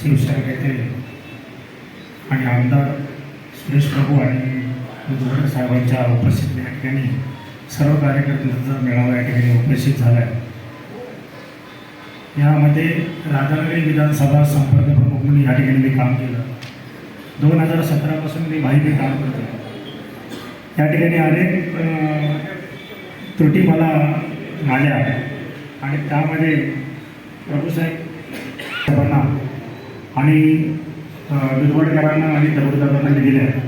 शिवसेना नेते आणि आमदार सुरेश प्रभू आणि दुधवडे साहेबांच्या उपस्थित या ठिकाणी सर्व कार्यकर्त्यांचा मेळावा या ठिकाणी उपस्थित झाला आहे यामध्ये राधानगरी विधानसभा संपर्क प्रमुख म्हणून या ठिकाणी मी काम केलं. दोन हजार सतरापासून मी भाईने काम करतो या ठिकाणी अनेक त्रुटी मला आल्या आणि त्यामध्ये प्रभूसाहेब साहेबांना आणि दुधवडकरांना आणि दगडदारांना आहेत.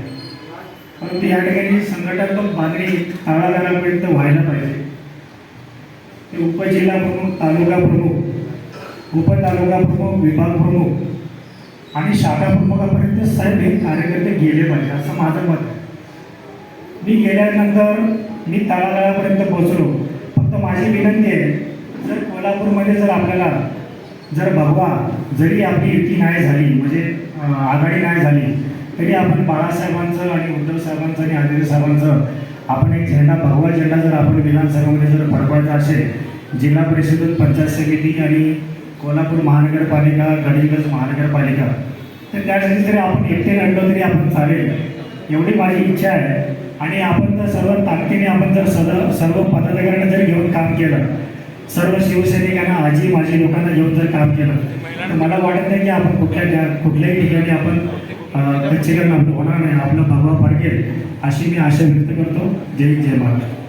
परंतु या ठिकाणी संघटनात्मक मागणी तळागाळापर्यंत व्हायला पाहिजे. ते उपजिल्हा प्रमुख तालुका प्रमुख उपतालुका प्रमुख विभाग प्रमुख आणि शाखा प्रमुखापर्यंत साहेब हे कार्यकर्ते गेले पाहिजे असं माझं मत आहे. मी गेल्यानंतर मी तळागाळापर्यंत पोहोचलो. फक्त माझी विनंती आहे जर कोल्हापूरमध्ये जर आपल्याला जर बाबा जरी आपली युती नाही झाली म्हणजे आघाडी नाही झाली तरी आपण बाळासाहेबांचं आणि उद्धव साहेबांचं आणि आदित्य साहेबांचं आपण एक झेंडा भगवा झेंडा जर आपण विधानसभेमध्ये जर फडकवायचा असेल जिल्हा परिषदेत पंचायत समिती आणि कोल्हापूर महानगरपालिका गडिंगज महानगरपालिका तर त्यासाठी जरी आपण एकटे लढलो तरी आपण चालेल. एवढी माझी इच्छा आहे. आणि आपण जर सर्व ताकदीने आपण जर सर्व सर्व पदाधिकाऱ्यांना जर घेऊन काम केलं सर्व शिवसैनिकांना आजी माझी लोकांना घेऊन जर काम केलं तर मला वाटत नाही की आपण कुठल्या कुठल्याही ठिकाणी आपण कच्चीकरण आपलं होणार नाही. आपलं भगवा फडकेल अशी मी आशा व्यक्त करतो. जय जय महाराष्ट्र.